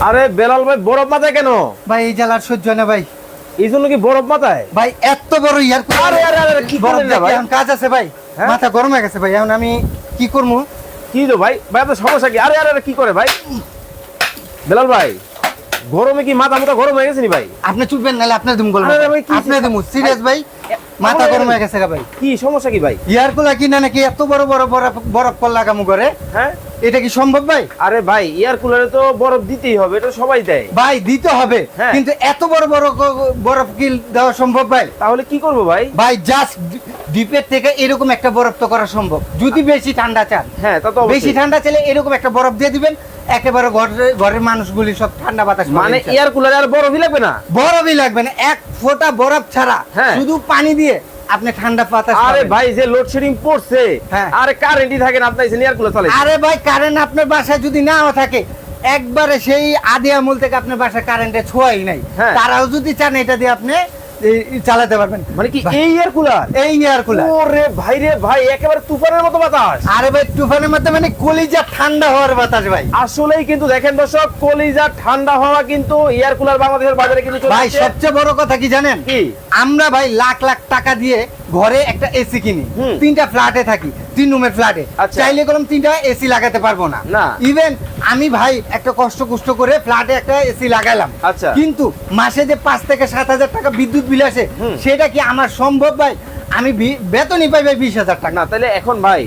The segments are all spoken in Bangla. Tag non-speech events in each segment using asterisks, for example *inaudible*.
আরে বেলাল ভাই বরফ মাথায় কেন? ভাই এই জ্বালার সহ্য হয় না ভাই। এই জন্য কি বরফ মাথায়? ভাই এত বড় ইয়ার আরে, আরে, আরে, কি না ভাই? কাজ আছে ভাই। হ্যাঁ? মাথা গরম হয়ে গেছে ভাই এখন আমি কি করব? কি তো ভাই? ভাই আপনার সমস্যা কি? আরে আরে আরে, কি করে ভাই? বেলাল ভাই গরমে কি মাথা মাথা গরম হয়ে গেছে নি ভাই? আপনি চুপবেন নাহলে আপনার দিম গরম আপনি দিম। সিরিয়াস ভাই? মাথা গরম হয়ে গেছে ভাই। কি সমস্যা কি ভাই? ইয়ার কিনা নাকি এত বড় বড় বরফ বরফ কল লাগামু করে? হ্যাঁ? এটা কি সম্ভব ভাই? আরে ভাই এয়ার কুলারে তো বরফ দিতেই হবে এটা সবাই দেয়। ভাই দিতে হবে। হ্যাঁ। কিন্তু এত বড় বড় বরফ কি দেওয়া সম্ভব ভাই? তাহলে কি করব ভাই? ভাই জাস্ট ডিপের থেকে এরকম একটা বরফ তো করা সম্ভব। যদি বেশি ঠান্ডা চান। হ্যাঁ তা তো বেশি ঠান্ডা চাইলে এরকম একটা বরফ দিয়ে দিবেন। একেবারে ঘরের ঘরের মানুষগুলি সব ঠান্ডা বাতাস মানে। এয়ার কুলারে আর বরফই লাগবে না? বরফই লাগবে না। এক ফোঁটা বরফ ছাড়া হ্যাঁ। শুধু পানি দিয়ে আপনি ঠান্ডা পাতা আরে ভাই যে লোডশেডিং পড়ছে হ্যাঁ। আরে কারেন্টই থাকে না আপনার সিনিয়রগুলো চলে আরে ভাই কারেন্ট আপনার বাসায় যদি নাও থাকে একবারে সেই আদি আমল থেকে আপনার বাসায় কারেন্টে ছোঁয়াই নাই হ্যাঁ। তারাও যদি চান এটা দিয়ে আপনি চালাতে পারবেন। মানে কি এই এয়ার কুলার এই এয়ার কুলার ওরে ভাই রে ভাই একেবারে তুফানের মতো বাতাস। আরে ভাই তুফানের মধ্যে মানে কলিজা ঠান্ডা হওয়ার বাতাস ভাই। আসলেই কিন্তু দেখেন দর্শক কলিজা ঠান্ডা হওয়া কিন্তু এয়ার কুলার বাংলাদেশের বাজারে কিন্তু ভাই সবচেয়ে বড় কথা কি জানেন? কি? আমরা ভাই লাখ লাখ টাকা দিয়ে ঘরে একটা এসি কিনি। তিনটা ফ্ল্যাটে থাকি তিন রুমের ফ্ল্যাটে। আচ্ছা। চাইলে করলাম তিনটা এসি লাগাতে পারব না। না। ইভেন আমি ভাই একটা কষ্ট কুষ্ট করে ফ্ল্যাটে একটা এসি লাগাইলাম। আচ্ছা। কিন্তু মাসে যে পাঁচ থেকে সাত হাজার টাকা বিদ্যুৎ বিল আসে সেটা কি আমার সম্ভব ভাই? আমি বেতনই পাই ভাই বিশ হাজার টাকা। না তাহলে এখন ভাই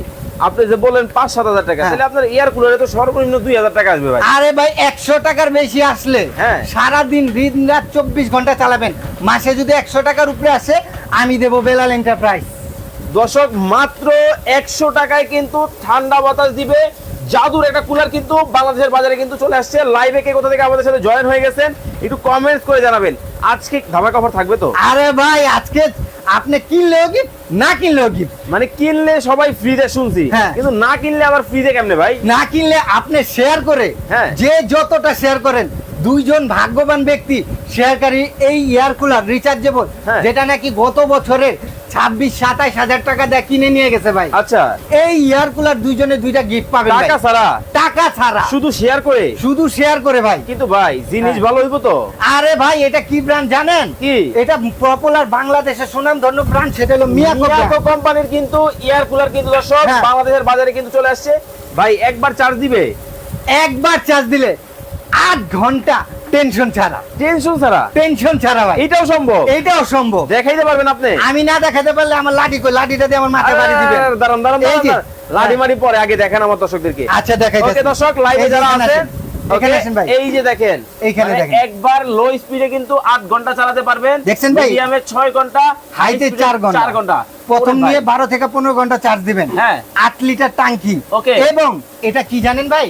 আপনি যে বললেন পাঁচ সাত হাজার টাকা হ্যাঁ। তাহলে আপনার এয়ার কুলারে তো সর্বনিম্ন দুই হাজার টাকা আসবে ভাই। আরে ভাই একশো টাকার বেশি আসলে হ্যাঁ। সারাদিন দিন রাত চব্বিশ ঘণ্টা চালাবেন। মাসে যদি একশো টাকার উপরে আসে আমি দেবো বেলাল এন্টারপ্রাইজ দর্শক মাত্র একশো টাকায় কিন্তু ঠান্ডা বাতাস দিবে। জাদুর একটা কুলার কিন্তু বাংলাদেশের বাজারে কিন্তু চলে আসছে। লাইভে কে কোথা থেকে আমাদের সাথে জয়েন হয়ে গেছেন একটু কমেন্টস করে জানাবেন। আজকে ধামাকা অফার থাকবে তো আরে ভাই আজকে আপনি কিনলেও কি না কিনলেও কি মানে কিনলে সবাই ফ্রিতে শুনছি হ্যাঁ। কিন্তু না কিনলে আবার ফ্রিতে কেমনে ভাই না কিনলে আপনি শেয়ার করে হ্যাঁ। যে যতটা শেয়ার করেন দুইজন ভাগ্যবান ব্যক্তি শেয়ারকারী এই এয়ার কুলার রিচার্জেবল। যেটা নাকি গত বছরে ছাব্বিশ সাতাইশ হাজার টাকা দিয়ে কিনে নিয়ে গেছে ভাই। আচ্ছা। এই এয়ার কুলার দুইজনে দুইটা গিফট ভাই। টাকা ছাড়া? টাকা ছাড়া। শুধু শেয়ার করে? শুধু শেয়ার করে ভাই। কিন্তু ভাই জিনিস হ্যাঁ। ভালো হইব তো? আরে ভাই এটা কি ব্র্যান্ড জানেন? কি? এটা পপুলার বাংলাদেশের সুনাম ধন্য ব্র্যান্ড সেটা হলো মিয়াকো কোম্পানির কিন্তু এয়ার কুলার কিন্তু দর্শক হ্যাঁ। বাংলাদেশের বাজারে কিন্তু চলে আসছে। ভাই একবার চার্জ দিবে? একবার চার্জ দিলে আট ঘণ্টা টেনশন ছাড়া। টেনশন ছাড়া? টেনশন ছাড়া ভাই। এটাও সম্ভব? এইটাও সম্ভব। দেখাইতে পারবেন আপনি? আমি না দেখাতে পারলে আমার লাঠি কই? লাঠিটা দিয়ে আমার মাথায় বাড়ি দিবেন। দাঁড়ান দাঁড়ান যে। মারি পরে আগে দেখেন আমার দর্শকদেরকে। আচ্ছা দেখাই ওকে দর্শক লাইভে যারা আছেন এই যে দেখেন এইখানে মানে দেখেন। একবার লো স্পিডে কিন্তু 8 ঘণ্টা চালাতে পারবেন। দেখছেন ভাই? মিডিয়ামে 6 ঘণ্টা হাইতে high চার ঘণ্টা। 4 ঘণ্টা। প্রথম নিয়ে বারো থেকে পনেরো ঘণ্টা চার্জ দিবেন। হ্যাঁ। আট লিটার টাঙ্কি Okay. এবং এটা কি জানেন ভাই?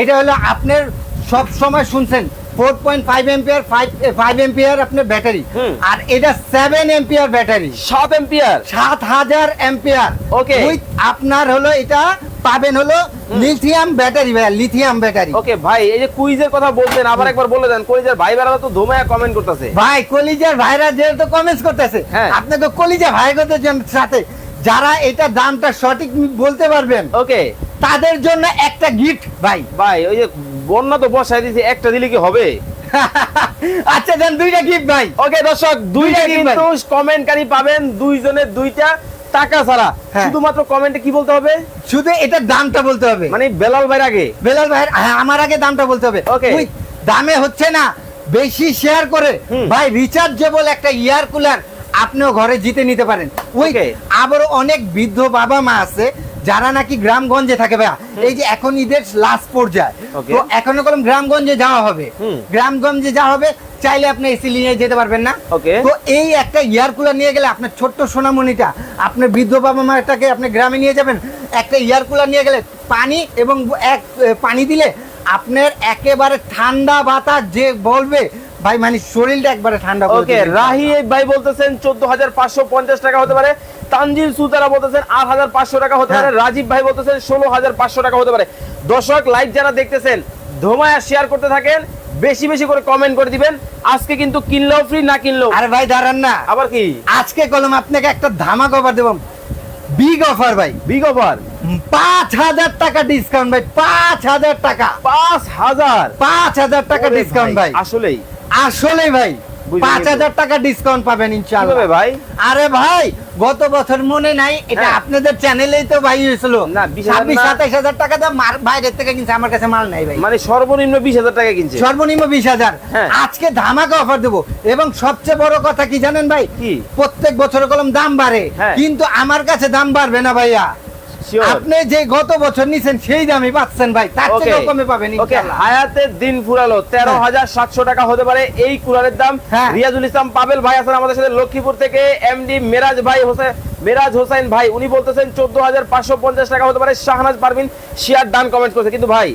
এটা হলো আপনার সব সময় শুনছেন four point five ampere five five ampere আপনার ব্যাটারি আর এটা সেভেন এম্পিয়ার ব্যাটারি 7 এম্পিয়ার সাত হাজার এম্পিয়ার ওকে উইথ আপনার হলো এটা পাবেন হলো লিথিয়াম ব্যাটারি ভাইয়া লিথিয়াম ব্যাটারি ওকে ভাই এই যে কুইজের কথা বলতেন আবার একবার বলে দেন কুইজের ভাই বেড়ারা তো ধুমায়া কমেন্ট করতেছে। ভাই কলিজার ভাইরা যেহেতু কমেন্টস করতেছে হ্যাঁ। আপনাকে কলিজা ভাইগদের জন্য সাথে যারা এটা দামটা সঠিক বলতে পারবেন ওকে তাদের জন্য একটা গিফট ভাই। ভাই ওই যে বন্যা তো বসাই দিয়েছে একটা দিলে কি হবে? *laughs* আচ্ছা দেন দুইটা গিফট ভাই। ওকে দর্শক দুইটা কিন্তু কমেন্টকারী পাবেন দুইজনের দুইটা টাকা ছাড়া। হ্যাঁ। শুধুমাত্র কমেন্টে কি বলতে হবে? শুধু এটার দামটা বলতে হবে। মানে বেলাল ভাইয়ের আগে। বেলাল ভাই আমার আগে দামটা বলতে হবে। ওকে দামে হচ্ছে না বেশি শেয়ার করে। ভাই রিচার্জেবল একটা ইয়ার কুলার আপনিও ঘরে জিতে নিতে পারেন। ওই. আবার অনেক বৃদ্ধ বাবা মা আছে যারা নাকি গ্রামগঞ্জে থাকে ভাইয়া এই যে এখন ঈদের লাস্ট পর্যায়ে তো এখনও কোনো গ্রামগঞ্জে যাওয়া হবে। গ্রামগঞ্জে যাওয়া হবে চাইলে আপনি এসি নিয়ে যেতে পারবেন না। তো এই একটা ইয়ার কুলার নিয়ে গেলে আপনার ছোট্ট সোনামণিটা আপনার বৃদ্ধ বাবা মাটাকে আপনি গ্রামে নিয়ে যাবেন একটা ইয়ার কুলার নিয়ে গেলে পানি এবং এক পানি দিলে আপনার একেবারে ঠান্ডা বাতাস যে বলবে ভাই মানে শরীরটা একবারে ঠান্ডা ওকে রাহি ভাই বলতেছেন চোদ্দ হাজার পাঁচশো পঞ্চাশ টাকা হতে পারে। তানজিল সুতারা বলতেছেন আট হাজার পাঁচশো টাকা হতে পারে হ্যাঁ। রাজীব ভাই বলতেছেন ষোলো হাজার পাঁচশো টাকা হতে পারে। দর্শক লাইভ যারা দেখতেছেন ধোমায়া শেয়ার করতে থাকেন বেশি বেশি করে কমেন্ট করে দিবেন। আজকে কিন্তু কিনলেও ফ্রি না কিনলেও। আরে ভাই দাঁড়ান না। আবার কি? আজকে কলম আপনাকে একটা ধামাক অফার দেব। বিগ অফার ভাই। বিগ অফার পাঁচ হাজার টাকা ডিসকাউন্ট ভাই পাঁচ হাজার টাকা। পাঁচ হাজার? পাঁচ হাজার টাকা ডিসকাউন্ট ভাই আসলেই। আসলে ভাই। পাঁচ। হাজার টাকা ডিসকাউন্ট পাবেন ভাই আরে ভাই গত বছর মনে নাই এটা হ্যাঁ। আপনাদের চ্যানেলেই তো ভাই হয়েছিল না, 20,000 ছাব্বিশ সাতাইশ হাজার টাকা দাম মার- বাইরের থেকে কিনছে আমার কাছে মাল নাই ভাই মানে সর্বনিম্ন বিশ হাজার টাকা কিনছে সর্বনিম্ন বিশ হাজার হ্যাঁ। আজকে ধামাকা অফার দেবো এবং সবচেয়ে বড় কথা কি জানেন ভাই কি? প্রত্যেক বছর কলম দাম বাড়ে হ্যাঁ। কিন্তু আমার কাছে দাম বাড়বে না ভাইয়া. আপনি যে গত বছর নিছেন সেই পাচ্ছেন ভাই। তার থেকে কমে পাবেন ইনশাআল্লাহ। হায়াতের দিন ফুরালো তেরো হাজার সাতশো টাকা হতে পারে এই কুলারের দাম। হ্যাঁ। রিয়াজুল ইসলাম পাবেল ভাই আছেন আমাদের সাথে লক্ষ্মীপুর থেকে এমডি মেরাজ ভাই হোসেন মেরাজ হোসেন ভাই উনি বলতেছেন চোদ্দ হাজার পাঁচশো পঞ্চাশ টাকা হতে পারে শাহনাজ পারভিন। শিয়ার ডান কমেন্ট করছে। কিন্তু ভাই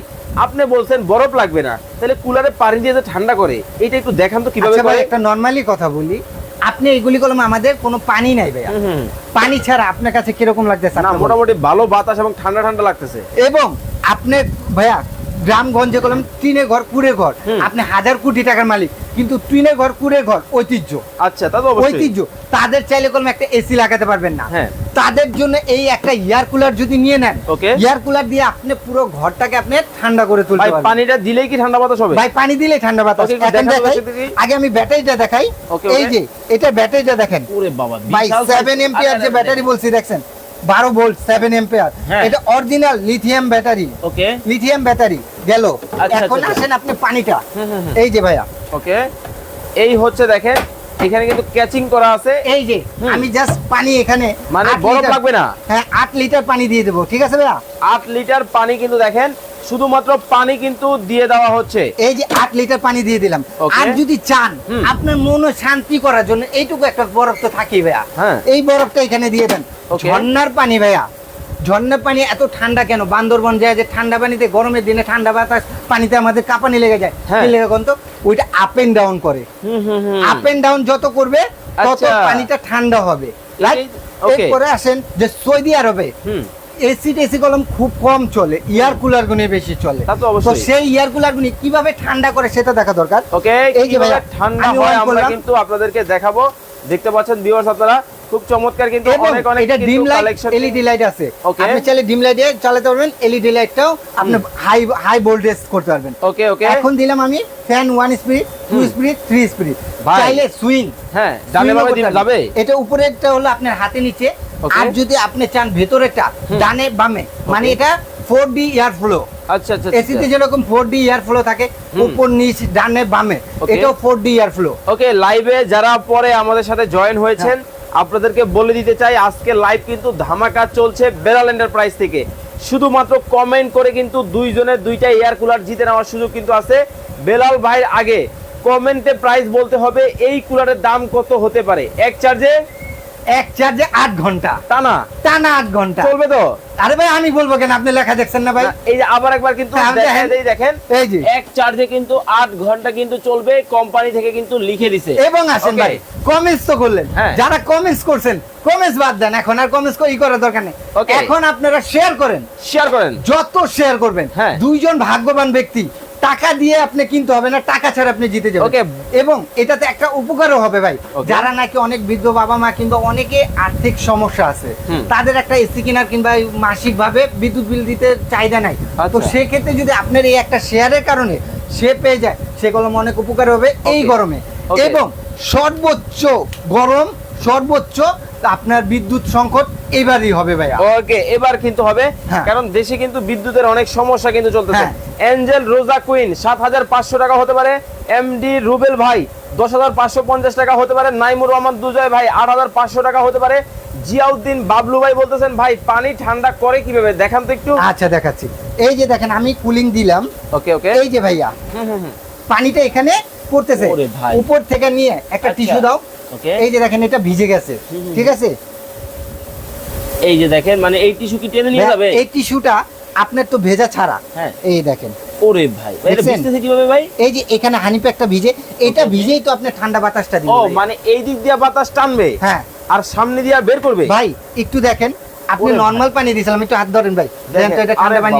আপনি বলছেন বরফ লাগবে না। তাহলে কুলারে পানি দিয়ে যে ঠান্ডা করে এটা একটু দেখান তো কীভাবে আচ্ছা একটা নর্মালি কথা বলি। আপনি এগুলি কলম আমাদের কোনো পানি নাই ভাইয়া। পানি ছাড়া আপনার কাছে কীরকম লাগতেছে না মোটামুটি ভালো বাতাস এবং ঠান্ডা ঠান্ডা লাগতেছে। এবং আপনি ভাইয়া গ্রামগঞ্জে কলম টিনে ঘর কুড়ে ঘর। আপনি হাজার কোটি টাকার মালিক কিন্তু টিনে ঘর কুড়ে ঘর ঐতিহ্য। আচ্ছা তা ঐতিহ্য। তাদের চাইলে কলম একটা এসি লাগাতে পারবেন না। হ্যাঁ। তাদের জন্য এই একটা এয়ার কুলার যদি নিয়ে নেন. এয়ার কুলার দিয়ে আপনি পুরো ঘরটাকে আপনি ঠান্ডা করে তুলতে পারবেন। পানিটা দিলেই কি ঠান্ডা বাতাস হবে? ভাই পানি দিলেই ঠান্ডা বাতাস। এখন দেখাই। আগে আমি ব্যাটারিটা দেখাই। এই যে এটা ব্যাটারিটা দেখেন। ওরে বাবা ভাই বিশাল সেভেন size- এম্পিয়ার আচ্ছা, যে আচ্ছা, ব্যাটারি বলছি দেখছেন? বারো ভোল্ট সেভেন এম্পিয়ার। এটা original lithium battery okay lithium battery গেল। এখন আচ্ছা। আসেন আপনি পানিটা। এই যে ভাইয়া। ওকে এই হচ্ছে দেখেন এখানে কিন্তু ক্যাচিং করা আছে। এই যে আমি জাস্ট পানি এখানে মানে বরফ লাগবে না? হ্যাঁ আট লিটার পানি দিয়ে দেবো ঠিক আছে ভাইয়া? আট লিটার পানি কিন্তু দেখেন শুধুমাত্র পানি কিন্তু দিয়ে দেওয়া হচ্ছে। এই যে আট লিটার পানি দিয়ে দিলাম। আর যদি চান আপনার মন শান্তি করার জন্য এইটুকু একটা বরফ তো থাকেই ভাইয়া। হ্যাঁ। এই বরফটা এখানে দিয়ে দেন. ঝর্ণার পানি ভাইয়া। ঝর্ণার পানি এত ঠান্ডা কেন? বান্দরবন যায় যে ঠান্ডা পানিতে গরমের দিনে ঠান্ডা বাতাস পানিতে আমাদের কাঁপানি লেগে যায়। হ্যাঁ। লেগে তো? ওইটা আপ এন্ড ডাউন করে। আপ এন্ড ডাউন যত করবে তত আচ্ছা। পানিটা ঠান্ডা হবে। এরপরে আসেন যে সৌদি আরবে। এসি টেসি কলম খুব কম চলে ইয়ার কুলার গুনে বেশি চলে। তো। সেই ইয়ার কুলার গুনি কীভাবে ঠান্ডা করে সেটা দেখা দরকার? ওকে এই যে ভাইয়া, ঠান্ডা হয় আমরা কিন্তু আপনাদেরকে দেখাবো। দেখতে পাচ্ছেন ভিউয়ার্স আপনারা খুব চমৎকার কিন্তু অনেক অনেক এটা ডিম লাইট এলইডি লাইট আছে. আপনি চাইলে ডিম লাইট দিয়ে চালাতে পারবেন এলইডি লাইটটাও আপনি হাই হাই ভোল্টেজ করতে পারবেন। ওকে ওকে। এখন দিলাম আমি fan one speed two hmm. Speed three speed ভাই। চাইলে সুইং হ্যাঁ ডানে বামে যাবে? এটা উপরেরটা হলো আপনার হাতে নিচে. আর যদি আপনি চান ভেতরেরটা হুম। ডানে বামে মানে এটা ফোর ডি এয়ার ফ্লো আচ্ছা আচ্ছা এসিতে যেরকম ফোর ডি এয়ার ফ্লো থাকে উপর নিচ ডানে বামে. এটাও four D air flow okay লাইভে যারা পরে আমাদের সাথে জয়েন হয়েছেন আপনাদেরকে বলে দিতে চাই আজকে লাইভ কিন্তু ধামাকা চলছে বেলাল এন্টারপ্রাইজ থেকে। শুধুমাত্র কমেন্ট করে কিন্তু দুইজনের দুইটা এয়ার কুলার জিতে নেওয়ার সুযোগ কিন্তু আছে। বেলাল ভাইয়ের আগে কমেন্টে প্রাইস বলতে হবে এই কুলারের দাম কত হতে পারে? এক চার্জে এক চার্জে আট ঘণ্টা। টানা? টানা আট ঘণ্টা। চলবে তো? আরে ভাই আমি বলব কেন? আপনি লেখা দেখছেন না ভাই? এই যে আবার একবার কিন্তু হ্যাঁ, দেখেন। এই যে। এক চার্জে কিন্তু আট ঘণ্টা কিন্তু চলবে কোম্পানি থেকে কিন্তু লিখে দিছে। এবং আসেন ভাই কমেন্টস তো করলেন। হ্যাঁ। যারা কমেন্টস করছেন কমেন্টস বাদ দেন এখন আর কমেন্টস ই করার দরকার নেই। এখন আপনারা শেয়ার করেন। শেয়ার করেন। যত শেয়ার করবেন হ্যাঁ। দুইজন ভাগ্যবান ব্যক্তি টাকা দিয়ে আপনি কিনতে হবে না টাকা ছাড়া আপনি জিতে যাবেন। Okay. এবং এটাতে একটা উপকারও হবে ভাই। যারা নাকি অনেক বৃদ্ধ বাবা মা কিংবা অনেকে আর্থিক সমস্যা আছে তাদের একটা এসি কেনার কিংবা মাসিক ভাবে বিদ্যুৎ বিল দিতে চাহিদা নাই। তো আচ্ছা। সেক্ষেত্রে যদি আপনার এই একটা শেয়ারের কারণে সে পেয়ে যায় সেগুলো অনেক উপকার হবে এই গরমে। এবং সর্বোচ্চ গরম সর্বোচ্চ আপনার বিদ্যুৎ সংকট এবারই হবে ভাইয়া। ওকে এবার কিন্তু হবে। হ্যাঁ। কারণ দেশে কিন্তু বিদ্যুতের অনেক সমস্যা কিন্তু চলতেছে। এঞ্জেল রোজা কুইন সাত হাজার পাঁচশো টাকা হতে পারে। এমডি রুবেল ভাই দশ হাজার পাঁচশো পঞ্চাশ টাকা হতে পারে। নাইমুর রহমান দুজয় ভাই আট হাজার পাঁচশো টাকা হতে পারে। জিয়াউদ্দিন বাবলু ভাই বলতেছেন ভাই পানি ঠান্ডা করে কীভাবে? দেখান তো একটু। আচ্ছা দেখাচ্ছি। এই যে দেখেন আমি কুলিং দিলাম। ওকে ওকে। এই যে ভাইয়া পানিটা এখানে পড়তেছে। উপর থেকে নিয়ে একটা আচ্ছা। টিস্যু দাও। এই যে দেখেন এটা ভিজে গেছে। ঠিক আছে? এই যে দেখেন মানে এই টিস্যু কি টেনে নিয়ে যাবে? এই টিস্যুটা আপনার তো ভেজা ছাড়া। হ্যাঁ। এই দেখেন। ওরে ভাই এটা ভিজতেছে কীভাবে ভাই? এই যে এখানে ভিজে এটা ভিজেই তো আপনি ঠান্ডা বাতাসটা ও মানে এই দিক দিয়ে বাতাস টানবে? হ্যাঁ। আর সামনে দিয়ে বের করবে? ভাই একটু দেখেন আপনি নর্মাল পানি দিয়েছিলাম একটু হাত ধরেন ভাই। দেখেন তো এটা ঠান্ডা পানি।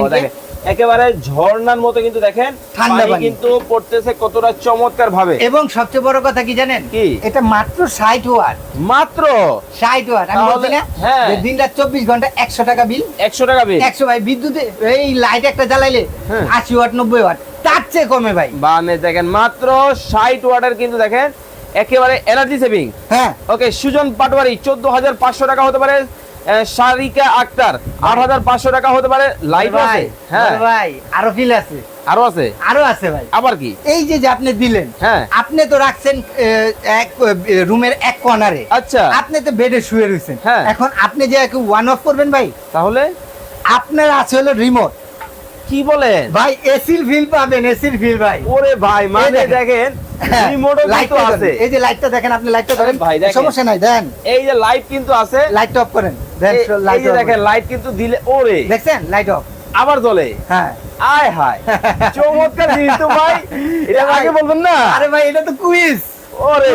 একেবারে ঝর্ণার মতো কিন্তু দেখেন ঠান্ডা পানি। কিন্তু পড়তেছে কতটা চমৎকার ভাবে এবং সবচেয়ে বড় কথা কি জানেন? কি? এটা মাত্র ষাট ওয়াট। মাত্র? ষাট ওয়াট। আমি বলছি না হ্যাঁ। যে দিনটা চব্বিশ ঘণ্টা একশো টাকা বিল। একশো টাকা বিল। একশো ভাই বিদ্যুতে এই লাইট একটা জ্বালাইলে হ্যাঁ। আশি ওয়াট নব্বই ওয়াট। তার চেয়ে কমে ভাই। বানে দেখেন মাত্র ষাট ওয়াটের কিন্তু দেখেন একেবারে এনার্জি সেভিং হ্যাঁ। ওকে সুজন পাটওয়ারি চোদ্দ হাজার পাঁচশো টাকা হতে পারে। সারিকা আক্তার। আট হাজার পাঁচশো টাকা হতে পারে। লাইট আছে? ভাই হ্যাঁ। ভাই আরও ফিল আছে। আরও আছে? আরও আছে ভাই। আবার কি? এই যে যে আপনি দিলেন হ্যাঁ। আপনি তো রাখছেন এক রুমের এক কর্নারে আচ্ছা। আপনি তো বেডে শুয়ে রয়েছেন হ্যাঁ। এখন আপনি যে ওয়ান অফ করবেন ভাই তাহলে? আপনার আছে হলো রিমোট কি বলেন? ভাই এসির বিল পাবেন এসির ফিল ভাই। ওরে ভাই মানে দেখেন। হ্যাঁ, এই যে লাইটটা দেখেন আপনি লাইটটা ধরেন ভাই, সমস্যা নাই দেন। এই যে লাইট কিন্তু আছে। লাইটটা অফ করেন। দেন এই- এই লাইট যে দেখেন লাইট কিন্তু দিলে ওরে। দেখছেন? লাইট অফ আবার জ্বলে। হ্যাঁ। আয় হায়। চমৎকার জিনিস তো ভাই। *laughs* এটা আগে বলবেন না? আরে ভাই এটা তো কুইজ ওরে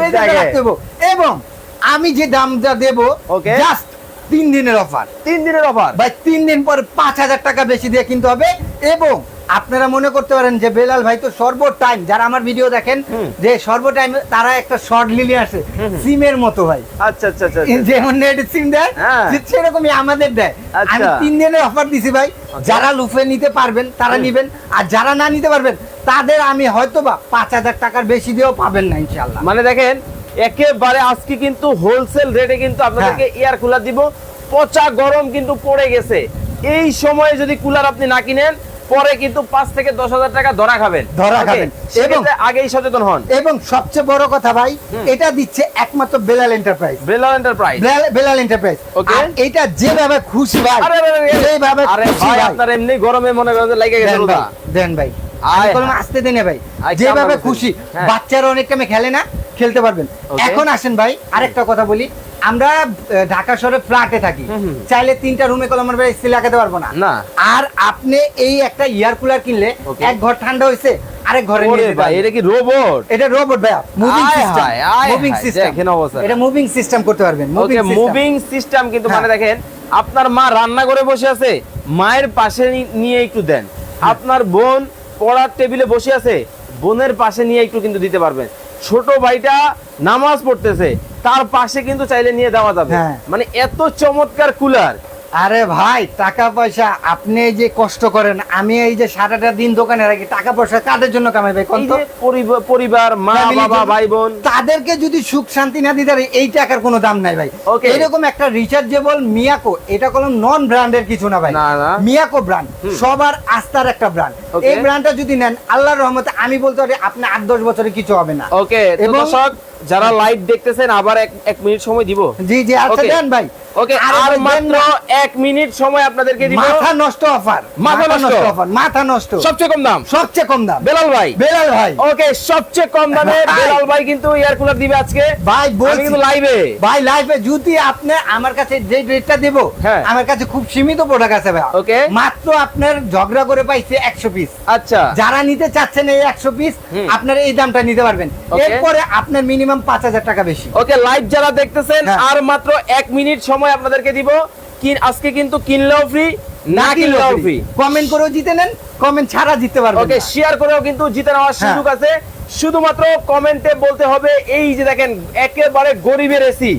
এবং আমি যে দামটা দেব ওকে জাস্ট তিন দিনের অফার তিন দিনের অফার ভাই তিন দিন পর পাঁচ হাজার টাকা বেশি দিয়ে কিনতে হবে এবং আপনারা মনে করতে পারেন যে বেলাল ভাই তো সর্ব টাইম যারা আমার ভিডিও দেখেন যে সর্ব টাইম তারা একটা শর্ট লিলি আসে সিমের মতো ভাই আচ্ছা আচ্ছা আচ্ছা আচ্ছা। যেমন নেট সিম দেয় হ্যাঁ। সেরকমই আমাদের দেয় আচ্ছা। আমি তিন দিনের অফার দিছি ভাই যারা লুফে নিতে পারবেন তারা নিবেন আর যারা না নিতে পারবেন তাদের আমি হয়তো বা পাঁচ হাজার টাকার বেশি দিয়েও পাবেন না ইনশাল্লাহ মানে দেখেন একেবারে আজকে কিন্তু হোলসেল রেটে কিন্তু আপনাদেরকে হ্যাঁ। এয়ার কুলার দিব পচা গরম কিন্তু পড়ে গেছে এই সময়ে যদি কুলার আপনি না কিনেন পরে কিন্তু পাঁচ থেকে দশ হাজার টাকা ধরা খাবেন। ধরা খাবেন। সেক্ষেত্রে আগেই সচেতন হন। এবং সবচেয়ে বড় কথা ভাই এটা দিচ্ছে একমাত্র Belal enterprise Belal enterprise Belal- enterprise. আর এটা যেভাবে খুশি ভাই আরে। যেভাবে আরে ভাই আপনার এমনি গরমে মনে করেন লেগে গেছে দেন ভাই আসতে দেনে ভাই। যেভাবে খুশি। হ্যাঁ। বাচ্চারা অনেক টাইমে খেলে না খেলতে পারবেন। এখন আসেন ভাই আরেকটা কথা বলি। আমরা ঢাকা শহরে ফ্ল্যাটে থাকি। চাইলে তিনটা রুমে কলম আমরা এসি লাগাতে পারব না। না। আর আপনি এই একটা ইয়ার কুলার কিনলে এক ঘর ঠান্ডা হয়েছে আরেক ঘরে নিয়ে ভাই এটা কি রোবট এটা রোবট ভাইয়া মুভিং সিস্টেম মুভিং সিস্টেম দেখেন অবস্থা। এটা মুভিং সিস্টেম করতে পারবেন ওকে মুভিং সিস্টেম কিন্তু হ্যাঁ। মানে দেখেন আপনার মা রান্না করে বসে আছে মায়ের পাশে নিয়ে একটু দেন। আপনার বোন পড়ার টেবিলে বসে আছে বোনের পাশে নিয়ে একটু কিন্তু দিতে পারবেন। ছোট ভাইটা নামাজ পড়তেছে তার পাশে কিন্তু চাইলে নিয়ে দেওয়া যাবে হ্যাঁ। মানে এত চমৎকার কুলার আরে ভাই টাকা পয়সা আপনি এই যে কষ্ট করেন আমি এই যে সারাটা দিন দোকানে রাখি টাকা পয়সা কাদের জন্য কামাই ভাই কোন পরিব- পরিবার মা বাবা ভাই বোন তাদেরকে যদি সুখ শান্তি না দিতে এই টাকার কোনো দাম নাই ভাই. এরকম একটা রিচার্জেবল মিয়াকো এটা কোনো নন ব্র্যান্ডের কিছু না ভাই। মিয়াকো ব্র্যান্ড সবার আস্থার একটা ব্র্যান্ড. এই ব্র্যান্ডটা যদি নেন আল্লাহর রহমতে আমি বলতে পারি আপনি আট দশ বছরে কিছু হবে না। ওকে তো এবং- যারা লাইভ দেখতেছেন আবার এক মিনিট সময় দিব? জি জি আচ্ছা দেন ভাই। ওকে আর মাত্র এক মিনিট সময় আপনাদেরকে দিব। মাথা নষ্ট অফার মাথা নষ্ট। অফার মাথা নষ্ট। সবচেয়ে কম দাম। সবচেয়ে কম দাম। বেলাল ভাই। বেলাল ভাই। ওকে সবচেয়ে কম দামে বেলাল ভাই কিন্তু এয়ার কুলার দিবে আজকে। ভাই বলছি কিন্তু লাইভে ভাই লাইফে যদি আপনি আমার কাছে যে রেটটা দেব হ্যাঁ। আমার কাছে খুব সীমিত প্রোডাক্ট আছে ভাই। Okay. মাত্র আপনার ঝগড়া করে পাইছে একশো পিস আচ্ছা। যারা নিতে চাচ্ছেন এই একশো পিস হুম। আপনারা এই দামটা নিতে পারবেন. এরপরে আপনার মিনিমাম পাঁচ হাজার টাকা বেশি। ওকে লাইভ যারা দেখতেছেন হ্যাঁ। আর মাত্র এক মিনিট সময় আপনাদেরকে দিব। কিন আজকে কিন্তু কিনলেও ফ্রি না কিনলেও ফ্রি কমেন্ট করেও জিতে নেন কমেন্ট ছাড়া জিততে পারবেন ওকে শেয়ার করেও কিন্তু জিতে নেওয়ার হ্যাঁ। সুযোগ আছে। শুধুমাত্র কমেন্টে বলতে হবে এই যে দেখেন একেবারে গরিবের এসি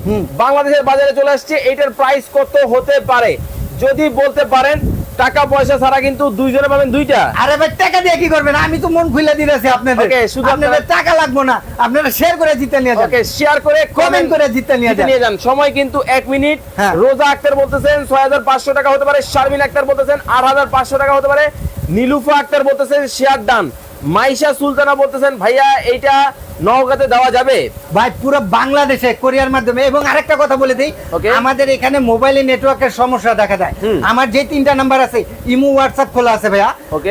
বাংলাদেশের বাজারে চলে আসছে এইটার প্রাইস কত হতে পারে? যদি বলতে পারেন টাকা পয়সা ছাড়া কিন্তু দুইজনে পাবেন দুইটা। আরে ভাই টাকা দিয়ে কি করবেন? আমি তো মন খুলে দিতেছি আপনাদের। Okay, শুধু আপনাদের টাকা লাগবো না। আপনারা শেয়ার করে জিতে নিয়ে যান। ওকে শেয়ার করে কমেন্ট করে জিতে নিয়ে যান। নিয়ে যান। সময় কিন্তু এক মিনিট। হ্যাঁ। রোজা আক্তার বলতেছেন ছয় হাজার পাঁচশো টাকা হতে পারে। শারমিন আক্তার বলতেছেন আট হাজার পাঁচশো টাকা হতে পারে। নীলুফা আক্তার বলতেছেন শেয়ার ডান মাইশা সুলতানা বলতেছেন ভাইয়া এইটা নওগাঁতে দেওয়া যাবে? ভাই পুরো বাংলাদেশে কোরিয়ার মাধ্যমে। এবং আরেকটা কথা বলে দিই আমাদের এখানে মোবাইলে নেটওয়ার্কের সমস্যা দেখা যায় আমার যে তিনটা নাম্বার আছে ইমো হোয়াটসঅ্যাপ খোলা আছে ভাইয়া.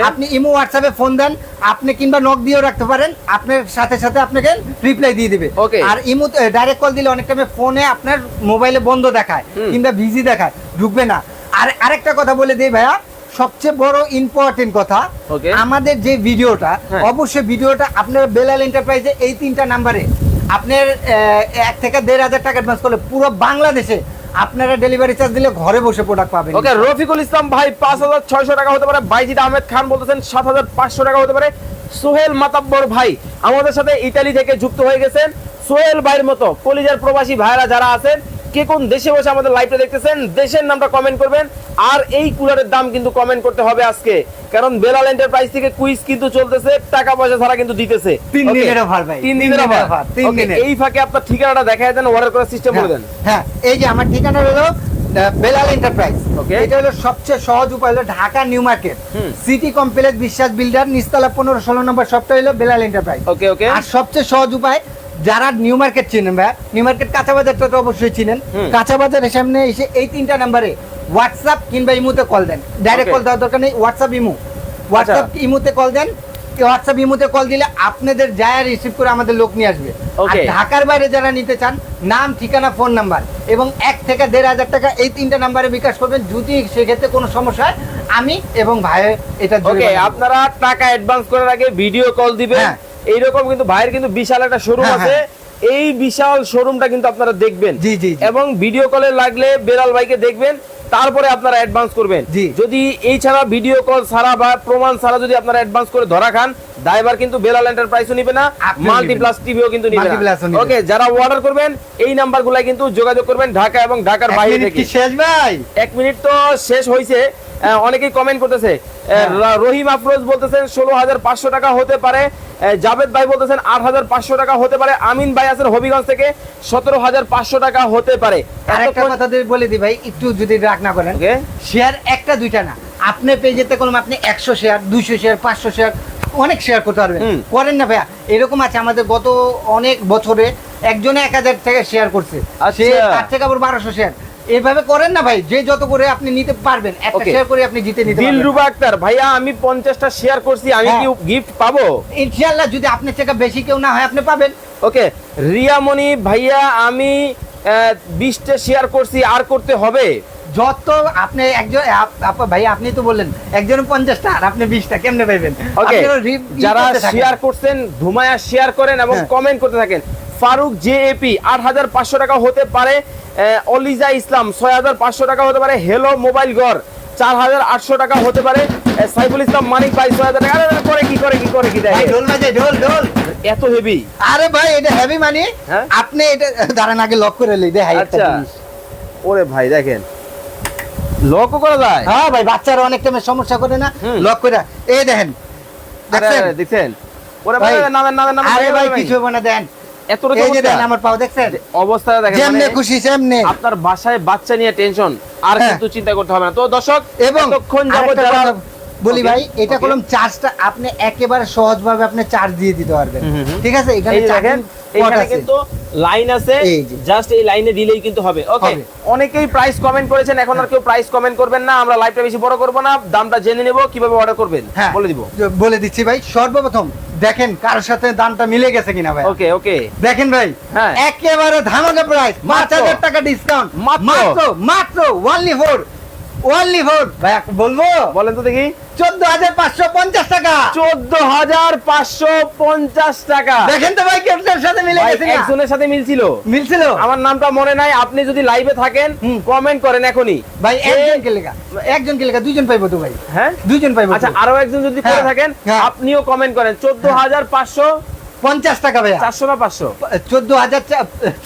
আপনি ইমো হোয়াটসঅ্যাপে ফোন দেন আপনি কিংবা নক দিয়েও রাখতে পারেন আপনার সাথে সাথে আপনাকে রিপ্লাই দিয়ে দিবে. আর ইমো ডাইরেক্ট কল দিলে অনেক টাইমে ফোনে আপনার মোবাইলে বন্ধ দেখায় কিংবা বিজি দেখায় ঢুকবে না। আর আরেকটা কথা বলে দিই ভাইয়া সবচেয়ে বড় ইম্পর্টেন্ট কথা আমাদের যে ভিডিওটা হ্যাঁ। অবশ্যই ভিডিওটা আপনার বেলাল এন্টারপ্রাইজে এই তিনটা নাম্বারে আপনার এক থেকে দেড় হাজার টাকা অ্যাডভান্স করলে পুরো বাংলাদেশে আপনারা ডেলিভারি চার্জ দিলে ঘরে বসে প্রোডাক্ট পাবেন। ওকে রফিকুল ইসলাম ভাই পাঁচ হাজার ছয়শো টাকা হতে পারে। বাইজিদ আহমেদ খান বলতেছেন সাত হাজার পাঁচশো টাকা হতে পারে। সোহেল মাতাব্বর ভাই আমাদের সাথে ইতালি থেকে যুক্ত হয়ে গেছেন। সোহেল ভাইয়ের মতো কলিজার প্রবাসী ভাইরা যারা আছেন কে কোন দেশে বসে আমাদের লাইভটা দেখতেছেন? দেশের নামটা কমেন্ট করবেন। আর এই কুলারের দাম কিন্তু কমেন্ট করতে হবে আজকে। কারণ বেলাল এন্টারপ্রাইজ থেকে কুইজ কিন্তু চলতেছে টাকা পয়সা ছাড়া কিন্তু দিতেছে। তিন? দিনের offer ভাই। তিন দিনের offer, তিন দিনের। এই ফাঁকে আপনার ঠিকানাটা দেখায় দেন অর্ডার করার সিস্টেম বলে দেন। হ্যাঁ এই যে আমার ঠিকানা হলো বেলাল এন্টারপ্রাইজ Okay. এটা হলো সবচেয়ে সহজ উপায় হলো Dhaka new market. City complex Biswas builder নিস্তালা পনেরো ষোলো নম্বর সবটা হলো বেলাল এন্টারপ্রাইজ ওকে ওকে আর সবচেয়ে সহজ উপায় যারা নিউ মার্কেট চিনেন ভাই নিউ মার্কেট কাঁচা বাজারটা তো অবশ্যই চিনেন। কাঁচা বাজারের সামনে এসে এই তিনটা নাম্বারে হোয়াটসঅ্যাপ কিংবা ইমুতে কল দেন। ডাইরেক্ট কল দেওয়ার দরকার নেই হোয়াটসঅ্যাপ ইমু। হোয়াটসঅ্যাপ ইমুতে কল দেন হোয়াটসঅ্যাপ ইমুতে কল দিলে আপনাদের যায় রিসিভ করে আমাদের লোক নিয়ে আসবে। আর ঢাকার বাইরে যারা নিতে চান নাম ঠিকানা ফোন নাম্বার এবং এক থেকে দেড় হাজার টাকা এই তিনটা নাম্বারে বিকাশ করবেন। যদি সেক্ষেত্রে কোনো সমস্যা হয় আমি এবং ভাই এটা। আপনারা টাকা অ্যাডভান্স করার আগে ভিডিও কল দিবেন। হ্যাঁ। এইরকম কিন্তু ভাইয়ের কিন্তু বিশাল একটা শোরুম হ্যাঁ, আছে। এই বিশাল শোরুমটা কিন্তু আপনারা দেখবেন। জি, জি, জি। এবং ভিডিও কলে লাগলে বেলাল ভাইকে দেখবেন তারপরে আপনারা অ্যাডভান্স করবেন। যদি এই ছাড়া ভিডিও কল ছাড়া বা প্রমাণ ছাড়া যদি আপনারা অ্যাডভান্স করে ধরা খান ড্রাইভার কিন্তু বেলাল এন্টারপ্রাইজও নিবে না আপনিও মাল্টি প্লাস টিভিও কিন্তু নিবে না। ওকে যারা অর্ডার করবেন এই নাম্বারগুলাই কিন্তু যোগাযোগ করবেন ঢাকা এবং ঢাকার বাইরে থেকে। শেষ ভাই? এক মিনিট তো শেষ হয়েছে আহ, অনেকেই কমেন্ট করতেছে হ্যাঁ। রহিম আফরোজ বলতেছেন ষোলো হাজার পাঁচশো টাকা হতে পারে জাভেদ ভাই বলতেছেন আট হাজার পাঁচশো টাকা হতে পারে আমিন ভাই আছেন হবিগঞ্জ থেকে সতেরো হাজার পাঁচশো টাকা হতে পারে। আরেকটা কথা বলে দিই ভাই একটু যদি রাগ না করেন শেয়ার একটা দুইটা না। আপনি পেজেতে করলাম আপনি একশো শেয়ার দুইশো শেয়ার পাঁচশো শেয়ার অনেক শেয়ার করতে পারবেন। করেন না ভাইয়া এরকম আছে আমাদের গত অনেক বছরে একজনে এক হাজার টাকা শেয়ার করছে। সে আচ্ছা। তার থেকে আবার বারোশো শেয়ার এইভাবে করেন না ভাই যে যত করে আপনি নিতে পারবেন একটা শেয়ার করে আপনি জিতে নিতে দিল পারবেন। রুবা আক্তার ভাইয়া আমি শেয়ার করছি আমি হ্যাঁ। কি গিফট পাবো? ইনশাআল্লাহ যদি আপনার থেকে বেশি কেউ না হয় আপনি পাবেন। ওকে রিয়ামণি ভাইয়া আমি শেয়ার করছি আর করতে হবে? যত আপনি একজন ভাই আপনি তো বললেন একজন পঞ্চাশটা আর আপনি বিশটা কেমনে পাইবেন? যারা শেয়ার করছেন ধুমায়া শেয়ার করেন এবং হ্যাঁ। কমেন্ট করতে থাকেন ফারুক জেএপি আট হাজার পাঁচশো টাকা হতে পারে অলিজা ইসলাম ছয় হাজার পাঁচশো টাকা হতে পারে হেলো মোবাইল ঘর চার হাজার আটশো টাকা হতে পারে সাইফুল ইসলাম মানিক ভাই ছয় হাজার টাকা করে কি করে কি করে কি দেখে। ঢোল বাজে ঢোল ঢোল। এত হেভি আরে ভাই এটা হেভি মানে হ্যাঁ? আপনি এটা দাঁড়ান আগে লক করে লই দেখাই আচ্ছা। জিনিস। ওরে ভাই দেখেন। লকও করা যায়? হ্যাঁ ভাই বাচ্চারা অনেক টাইমে সমস্যা করে না। লক করে। এই দেখেন আরে, দেখছেন? দেখছেন? ওরে ভাই ভাই, নামেন নামেন নামেন আরে ভাই কিছু হবে না দেন। এত এই যে দেখেন আমার পাও দেখছেন? অবস্থা দেখেন যেমনে মানে- খুশি সেমনে। আপনার বাসায় বাচ্চা নিয়ে টেনশন আর হ্যাঁ। কিন্তু চিন্তা করতে হবে না। তো দর্শক এবং এতক্ষণ যাবত যারা বলি ভাই এটা চার্জটা আপনি একেবারে সহজভাবে আপনি চার্জ দিয়ে দিতে পারবেন। ঠিক আছে? এখানে দেখেন এখানে কিন্তু লাইন আছে জাস্ট এই লাইনে দিলেই কিন্তু হবে। ওকে অনেকেই প্রাইস কমেন্ট করেছেন এখন আর কেউ প্রাইস কমেন্ট করবেন না আমরা লাইভটা বেশি বড় করব না দামটা জেনে নেব কীভাবে অর্ডার করবেন হ্যাঁ বলে দিব। বলে দিচ্ছি ভাই সর্বপ্রথম দেখেন কার সাথে দামটা মিলে গেছে কিনা ভাই ওকে ওকে দেখেন ভাই হ্যাঁ। একেবারে ধামাকা প্রাইস পাঁচ। হাজার টাকা ডিসকাউন্ট মাত্র। মাত্র ওয়ানলি ফোর ওনলি ফোর ভাই বলব? বলেন তো দেখি। চোদ্দ হাজার পাঁচশো পঞ্চাশ টাকা। চোদ্দ হাজার পাঁচশো পঞ্চাশ টাকা। দেখেন তো ভাই সাথে মিলে গেছে না? একজনের সাথে মিলছিল। মিলছিল? আমার নামটা মনে নাই আপনি যদি লাইভে থাকেন কমেন্ট করেন এখনই। ভাই একজন কে লেখা একজন কে লেখা দুইজন পাইবো তো ভাই। হ্যাঁ? দুইজন পাইবো আচ্ছা আরও একজন যদি করে হ্যাঁ, থাকেন হ্যাঁ। আপনিও কমেন্ট করেন। চোদ্দ হাজার পাঁচশো পঞ্চাশ টাকা ভাইয়া। চারশো না পাঁচশো? চোদ্দ হাজার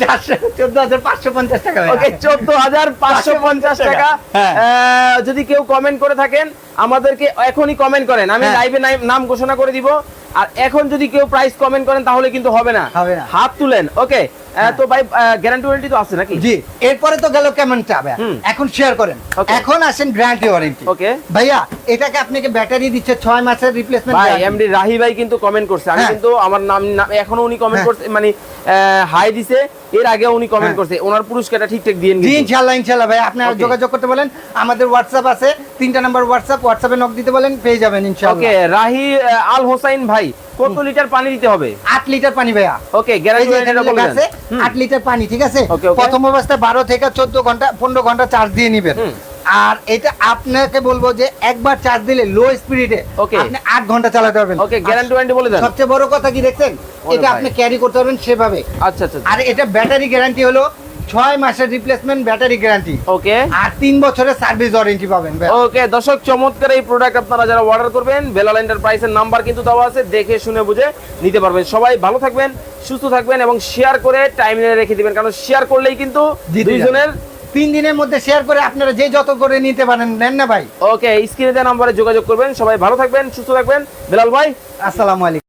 চারশো চোদ্দ হাজার পাঁচশো পঞ্চাশ টাকা ওকে চোদ্দ হাজার পাঁচশো পঞ্চাশ টাকা। হ্যাঁ। আহ, যদি কেউ কমেন্ট করে থাকেন আমাদেরকে এখনই কমেন্ট করেন। আমি হ্যাঁ। লাইভে নাম ঘোষণা করে দিব। আর এখন যদি কেউ প্রাইস কমেন্ট করেন তাহলে কিন্তু হবে না। হবে না। হাত তুলেন ওকে তো ভাই গ্যারান্টি ওয়ারেন্টি তো আছে নাকি? জি। এরপরে তো গেল কেমন চাবে এখন শেয়ার করেন। এখন আসেন গ্যারান্টি ওয়ারেন্টি ওকে ভাইয়া এটাকে আপনাকে ব্যাটারি দিচ্ছে ছয় মাসের রিপ্লেসমেন্ট ভাই এমডি রাহি ভাই কিন্তু কমেন্ট করছে। আমি হ্যাঁ। কিন্তু আমার নাম নাম- এখনও উনি কমেন্ট হ্যাঁ। করছে মানে হাই দিছে। এর আগে উনি কমেন্ট হ্যাঁ। করছে ওনার পুরস্কারটা ঠিকঠাক দিয়ে নিন ইনশাআল্লাহ ইনশাআল্লাহ ভাই আপনারা. যোগাযোগ করতে বলেন। আমাদের হোয়াটসঅ্যাপ আছে তিনটা নাম্বার হোয়াটসঅ্যাপ হোয়াটসঅ্যাপে নক দিতে বলেন পেয়ে যাবেন ইনশাআল্লাহ। ওকে রাহি আল হোসাইন ভাই কত লিটার পানি দিতে হবে? 8 লিটার পানি ভাইয়া। ওকে গ্যারান্টি এরকম আছে আট লিটার পানি ঠিক আছে. প্রথম অবস্থায় বারো থেকে চোদ্দ ঘণ্টা পনেরো ঘণ্টা চার্জ দিয়ে নিবেন। আর এটা আপনাকে বলব যে একবার চার্জ দিলে লো স্পিডে. আপনি আট ঘণ্টা চালাতে পারবেন। ওকে গ্যারান্টি ওয়ারেন্টি বলে দেন। সবচেয়ে বড় কথা কি দেখছেন? এটা আপনি ক্যারি করতে পারবেন সেভাবে। আচ্ছা আচ্ছা আর এটা ব্যাটারি গ্যারান্টি হলো ছয় মাসের রিপ্লেসমেন্ট ব্যাটারি গ্যারান্টি ওকে আর তিন বছরের সার্ভিস ওয়ারেন্টি পাবেন ওকে দর্শক চমৎকার এই প্রোডাক্ট আপনারা যারা অর্ডার করবেন বেলাল এন্টারপ্রাইজের নাম্বার কিন্তু দেওয়া আছে দেখে শুনে বুঝে নিতে পারবেন। সবাই ভালো থাকবেন সুস্থ থাকবেন এবং শেয়ার করে টাইম রেখে দিবেন। কারণ শেয়ার করলেই কিন্তু দুইজনের তিন দিনের মধ্যে শেয়ার করে আপনারা যে যত করে নিতে পারেন নেন না ভাই? ওকে স্ক্রিনে দেওয়া নাম্বারে যোগাযোগ করবেন। সবাই ভালো থাকবেন সুস্থ থাকবেন। বেলাল ভাই আসসালামু আলাইকুম।